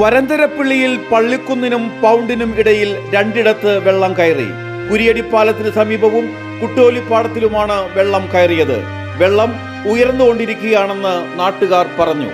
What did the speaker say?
വരന്തരപ്പള്ളിയിൽ പള്ളിക്കുന്നിനും പൗണ്ടിനും ഇടയിൽ രണ്ടിടത്ത് വെള്ളം കയറി. കുരിയടിപ്പാലത്തിന് സമീപവും കുട്ടോലിപ്പാടത്തിലുമാണ് വെള്ളം കയറിയത്. വെള്ളം ഉയർന്നുകൊണ്ടിരിക്കുകയാണെന്ന് നാട്ടുകാർ പറഞ്ഞു.